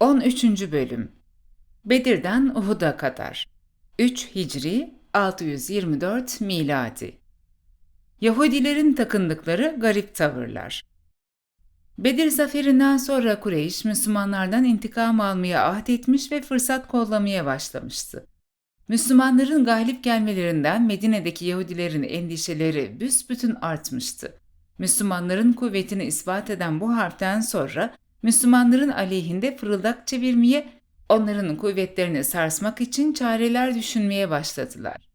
13. Bölüm Bedir'den Uhud'a kadar 3 Hicri 624 Miladi Yahudilerin takındıkları garip tavırlar Bedir zaferinden sonra Kureyş, Müslümanlardan intikam almaya ahd etmiş ve fırsat kollamaya başlamıştı. Müslümanların galip gelmelerinden Medine'deki Yahudilerin endişeleri büsbütün artmıştı. Müslümanların kuvvetini ispat eden bu harpten sonra Müslümanların aleyhinde fırıldak çevirmeye, onların kuvvetlerini sarsmak için çareler düşünmeye başladılar.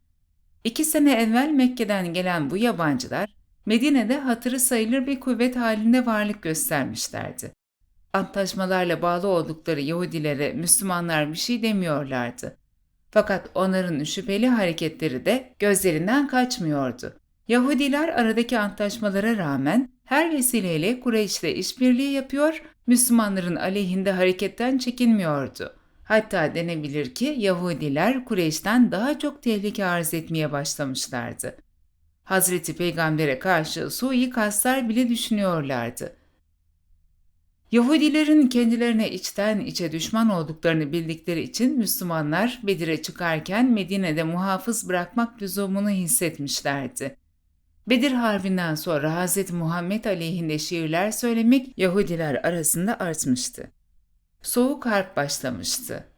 İki sene evvel Mekke'den gelen bu yabancılar, Medine'de hatırı sayılır bir kuvvet halinde varlık göstermişlerdi. Antlaşmalarla bağlı oldukları Yahudilere Müslümanlar bir şey demiyorlardı. Fakat onların şüpheli hareketleri de gözlerinden kaçmıyordu. Yahudiler aradaki antlaşmalara rağmen her vesileyle Kureyş'le işbirliği yapıyor, Müslümanların aleyhinde hareketten çekinmiyordu. Hatta denebilir ki Yahudiler Kureyş'ten daha çok tehlike arz etmeye başlamışlardı. Hazreti Peygamber'e karşı sui kastlar bile düşünüyorlardı. Yahudilerin kendilerine içten içe düşman olduklarını bildikleri için Müslümanlar Bedir'e çıkarken Medine'de muhafız bırakmak lüzumunu hissetmişlerdi. Bedir Harbi'nden sonra Hz. Muhammed aleyhinde şiirler söylemek Yahudiler arasında artmıştı. Soğuk harp başlamıştı.